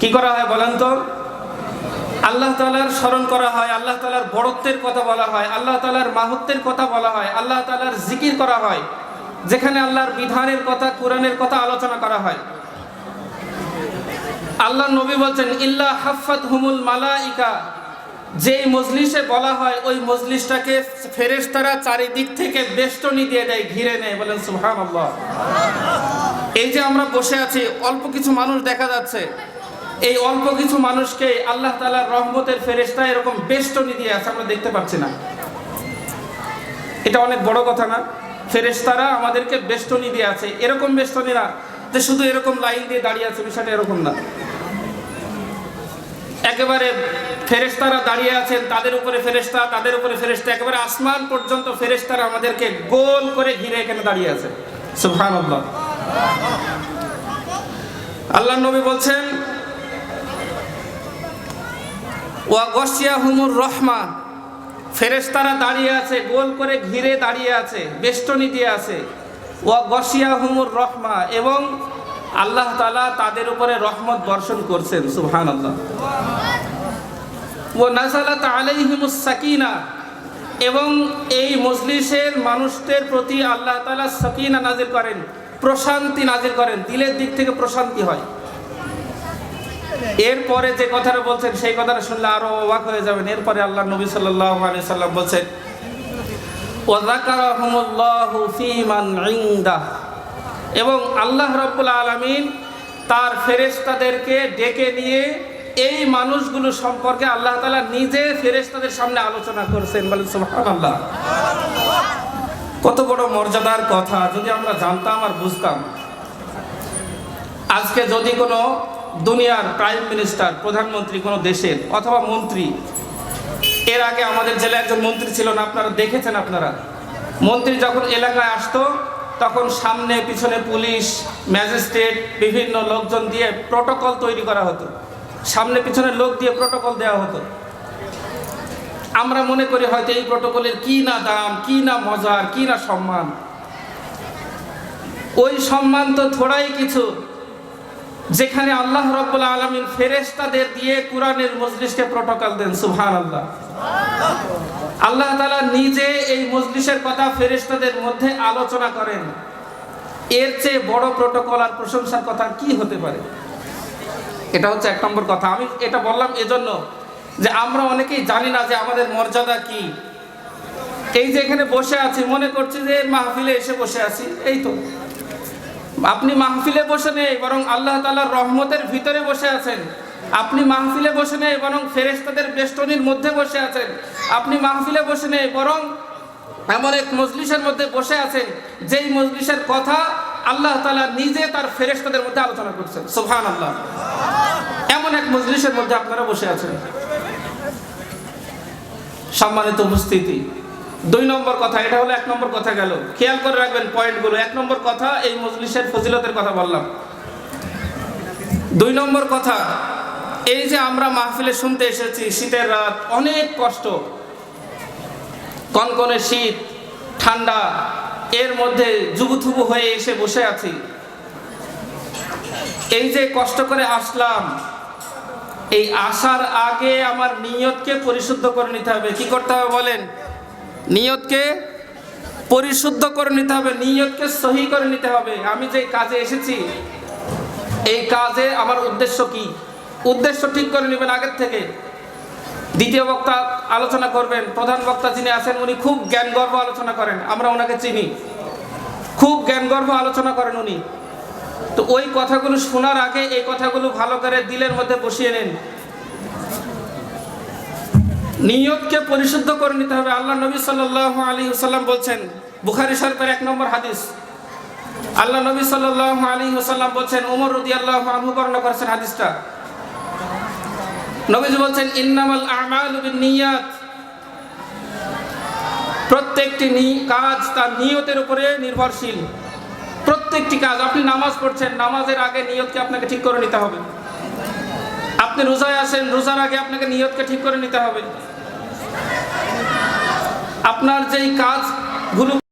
কি করা হয় বলেন তো? আল্লাহ তালার স্মরণ করা হয়, আল্লাহ তালার বড়ত্বের কথা বলা হয়, আল্লাহ তালার মাহত্বের কথা বলা হয়, আল্লাহ তালার জিকির করা হয়, যেখানে আল্লাহর বিধানের কথা, কোরআনের কথা আলোচনা করা হয়। আল্লাহ নবী বলছেন, ইল্লা হাফাত হুমুল মালাইকা যেই মজলিসে বলা হয়, ওই মজলিসটাকে ফেরেশতারা চারিদিক থেকে বেষ্টনী দিয়ে দেয়, ঘিরে নেয়, বলেন সুহান এই যে আমরা বসে আছি, অল্প কিছু মানুষ দেখা যাচ্ছে এই অল্প কিছু মানুষকে আল্লাহ তালার রহমতের ফেরেশতা এরকম বেষ্টনী দিয়ে আছে, আমরা দেখতে পাচ্ছি না। এটা অনেক বড় কথা না? ফেরেশতারা আমাদেরকে বেষ্টনী দিয়ে আছে। এরকম বেষ্টনী না যে শুধু এরকম লাইন দিয়ে দাঁড়িয়ে আছে, বিষয়টা এরকম না। একেবারে ফেরেশতারা দাঁড়িয়ে আছেন, তাদের উপরে ফেরেশতা, তাদের উপরে ফেরেশতা, একেবারে আসমান পর্যন্ত ফেরেশতারা আমাদেরকে গোল করে ঘিরে এখানে দাঁড়িয়ে আছে। সুবহানাল্লাহ। আল্লাহ নবী বলছেন ওয়া গসিয়া হুমুর রহমা ফেরেশতারা দাঁড়িয়ে আছে, গোল করে ঘিরে দাঁড়িয়ে আছে, বেষ্টনী দিয়ে আছে। ওয়া গসিয়া রহমা, এবং আল্লাহ তালা তাদের উপরে রহমত বর্ষণ করছেন সুবহান আল্লাহ ও নাজালাত আলাইহিমুস সাকিনা, এবং এই মজলিসের মানুষদের প্রতি আল্লাহ তালা সাকিনা নাজির করেন, প্রশান্তি নাজির করেন, দিলের দিক থেকে প্রশান্তি হয়। এরপরে যে কথাটা বলছেন, সেই কথাটা শুনলে আরও অবাক হয়ে যাবেন। এরপরে আল্লাহ নবী সাল্লাল্লাহু আলাইহি সাল্লাম বলছেন এবং আল্লাহ রাব্বুল আলামিন তার ফেরেশতাদেরকে ডেকে নিয়ে এই মানুষগুলো সম্পর্কে আল্লাহ তালা নিজে ফেরেশতাদের সামনে আলোচনা করছেন। বলেন, সুবহানাল্লাহ। কত বড় মর্যাদার কথা, যদি আমরা জানতাম আর বুঝতাম। আজকে যদি কোনো দুনিয়ার প্রাইম মিনিস্টার, প্রধানমন্ত্রী কোনো দেশের অথবা মন্ত্রী। এর আগে আমাদের জেলায় একজন মন্ত্রী ছিল না, আপনারা দেখেছেন আপনারা। মন্ত্রী যখন এলাকায় আসতো, তখন সামনে, পিছনে পুলিশ, ম্যাজিস্ট্রেট, বিভিন্ন লোকজন দিয়ে প্রোটোকল তৈরি করা হতো। সামনে, পিছনে লোক দিয়ে প্রোটোকল দেওয়া হতো। আমরা মনে করি হয়তো এই প্রোটোকলের কি না দাম, কি না মজার, কি না সম্মান। ওই সম্মান তো থোড়াই কিছু। যেখানে আল্লাহ রব্বুল আলমিন ফেরেস্তাদের দিয়ে কোরআনের মজলিসকে প্রটোকল দেন সুহান আল্লাহ আল্লাহ তালা নিজে এই মজলিসের কথা ফেরেস্তাদের মধ্যে আলোচনা করেন। এর চেয়ে বড় প্রটোকল আর প্রশংসার কথা কি হতে পারে? এটা হচ্ছে এক নম্বর কথা। আমি এটা বললাম এজন্য যে আমরা অনেকেই জানি না যে আমাদের মর্যাদা কি। এই যে এখানে বসে আছি, মনে করছি যে মাহফিলে এসে বসে আছি, এই তো। আপনি মাহফিলে বসে নেই, বরং আল্লাহ তালার রহমতের ভিতরে বসে আছেন। আপনি মাহফিলে বসে নেই, বরং ফেরেস্তাদের বেষ্টনীর মধ্যে বসে আছেন। আপনি মাহফিলে বসে নেই, বরং এমন এক মজলিসের মধ্যে বসে আছেন, যেই মজলিসের কথা আল্লাহ তালা নিজে তার ফেরেস্তাদের মধ্যে আলোচনা করছেন। সোহান আল্লাহ এমন এক মজলিসের মধ্যে আপনারা বসে আছেন। সম্মানিত উপস্থিতি দুই নম্বর কথা, এটা হলো এক নম্বর কথা গেল। খেয়াল করে রাখবেন পয়েন্টগুলো এক নম্বর কথা, এই মজলিসের ফজিলতের কথা বললাম। দুই নম্বর কথা, এই যে আমরা মাহফিলে শুনতে এসেছি, শীতের রাত, অনেক কষ্ট। কনকনে শীত, ঠান্ডা, এর মধ্যে জুবুথুবু হয়ে এসে বসে আছি। এই যে কষ্ট করে আসলাম, এই আসার আগে আমার নিয়তকে পরিশুদ্ধ করে নিতে হবে। কি করতে হবে বলেন? নিয়তকে পরিশুদ্ধ করে নিতে হবে, নিয়তকে সহি করে নিতে হবে। আমি যে কাজে এসেছি, এই কাজে আমার উদ্দেশ্য কি? উদ্দেশ্য ঠিক করে নেবেন আগের থেকে। দ্বিতীয় বক্তা আলোচনা করবেন। প্রধান বক্তা যিনি আছেন, উনি খুব জ্ঞানগর্ভ আলোচনা করেন। আমরা ওনাকে চিনি। খুব জ্ঞানগর্ভ আলোচনা করেন উনি। তো ওই কথাগুলো শোনার আগে এই কথাগুলো ভালো করে দিলের মধ্যে বসিয়ে নেন। নিয়তকে পরিশুদ্ধ করে নিতে হবে। আল্লাহ নবী সাল্লাহ আলী সাল্লাম বলছেন, বুখারি শরীফের এক নম্বর হাদিস। আল্লাহ নবী সাল্লাহ আলী সাল্লাম বলছেন, উমর রদি আল্লাহ বর্ণনা করেছেন হাদিসটা। নবীজি বলছেন, ইন্নামাল আমাল নিয়াত প্রত্যেকটি কাজ তার নিয়তের উপরে নির্ভরশীল। প্রত্যেকটি কাজ, আপনি নামাজ পড়ছেন, নামাজের আগে নিয়তকে আপনাকে ঠিক করে নিতে হবে। আপনি রোজায় আসেন রোজার আগে আপনাকে নিয়তকে ঠিক করে নিতে হবে। আপনার যেই কাজগুলো